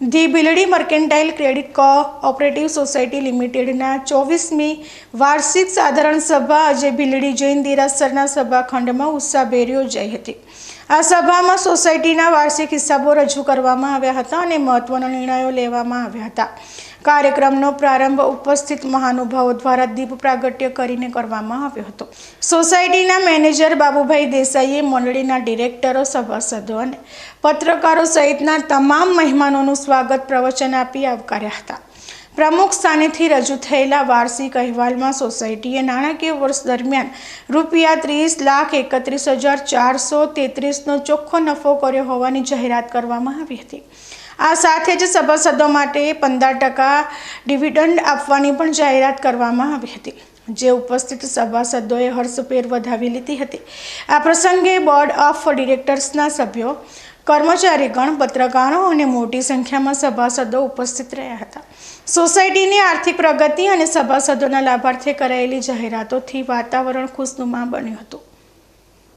The બિલડી mercantile credit cooperative society લિમિટેડના ચોવીસમી વાર્ષિક સાધારણ સભા આજે ભીલડી જૈન દેરાસરના સભાખંડમાં ઉત્સાહભેર યોજાઈ હતી. આ સભામાં સોસાયટીના વાર્ષિક હિસાબો રજૂ કરવામાં આવ્યા હતા અને મહત્વના નિર્ણયો લેવામાં આવ્યા હતા. કાર્યક્રમનો પ્રારંભ ઉપસ્થિત મહાનુભાવો દ્વારા દીપ પ્રાગટ્ય કરીને કરવામાં આવ્યો હતો. સોસાયટીના મેનેજર બાબુભાઈ દેસાઈએ મંડળીના ડિરેક્ટરો, સભાસદો અને પત્રકારો સહિતના તમામ મહેમાનોનું સ્વાગત પ્રવચન આપી આવકાર્યા હતા. પ્રમુખ સ્થાનેથી રજૂ થયેલા વાર્ષિક અહેવાલમાં સોસાયટીએ નાણાકીય વર્ષ દરમિયાન રૂપિયા ત્રીસ લાખ એકત્રીસ હજાર ચારસો તેત્રીસનો ચોખ્ખો નફો કર્યો હોવાની જાહેરાત કરવામાં આવી હતી. આ સાથે જ સભાસદો માટે પંદર ટકા ડિવિડન્ડ આપવાની પણ જાહેરાત કરવામાં આવી હતી. જે ઉપસ્થિત સભાસદોએ હર્ષપેર વધાવી લીધી હતી. આ પ્રસંગે બોર્ડ ઓફ ડિરેક્ટર્સના સભ્યો કર્મચારીગણ પત્રકારો અને મોટી સંખ્યામાં સભાસદો ઉપસ્થિત રહ્યા હતા. સોસાયટીની આર્થિક પ્રગતિ અને સભાસદોના લાભાર્થે કરાયેલી જાહેરાતોથી વાતાવરણ ખુશનુમા બન્યું હતું.